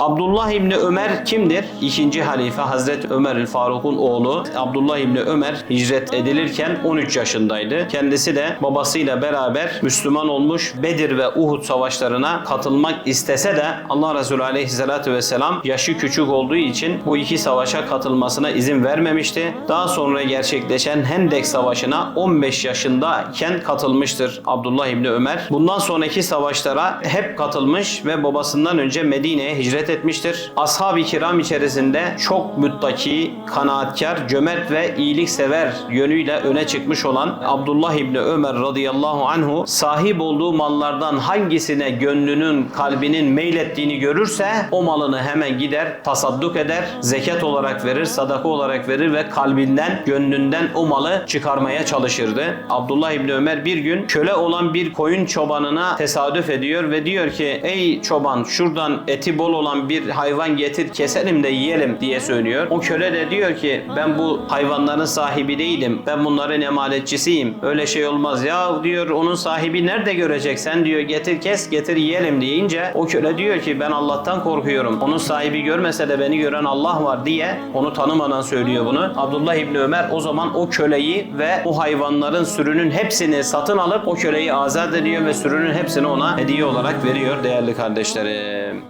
Abdullah İbni Ömer kimdir? İkinci halife Hazreti Ömer Faruk'un oğlu. Abdullah İbni Ömer hicret edilirken 13 yaşındaydı. Kendisi de babasıyla beraber Müslüman olmuş Bedir ve Uhud savaşlarına katılmak istese de Allah Resulü Aleyhisselatü Vesselam yaşı küçük olduğu için bu iki savaşa katılmasına izin vermemişti. Daha sonra gerçekleşen Hendek Savaşı'na 15 yaşındayken katılmıştır Abdullah İbni Ömer. Bundan sonraki savaşlara hep katılmış ve babasından önce Medine'ye hicret etmiştir. Ashab-ı kiram içerisinde çok müttaki, kanaatkar, cömert ve iyiliksever yönüyle öne çıkmış olan Abdullah İbni Ömer radıyallahu anhu sahip olduğu mallardan hangisine gönlünün, kalbinin meylettiğini görürse o malını hemen gider, tasadduk eder, zekat olarak verir, sadaka olarak verir ve kalbinden, gönlünden o malı çıkarmaya çalışırdı. Abdullah İbni Ömer bir gün köle olan bir koyun çobanına tesadüf ediyor ve diyor ki ey çoban şuradan eti bol olan bir hayvan getir keselim de yiyelim diye söylüyor. O köle de diyor ki ben bu hayvanların sahibi değilim. Ben bunların emaletçisiyim. Öyle şey olmaz ya diyor onun sahibi nerede görecek sen diyor getir kes getir yiyelim deyince o köle diyor ki ben Allah'tan korkuyorum. Onun sahibi görmese de beni gören Allah var diye onu tanımadan söylüyor bunu. Abdullah İbni Ömer o zaman o köleyi ve o hayvanların sürünün hepsini satın alıp o köleyi azat ediyor ve sürünün hepsini ona hediye olarak veriyor değerli kardeşlerim.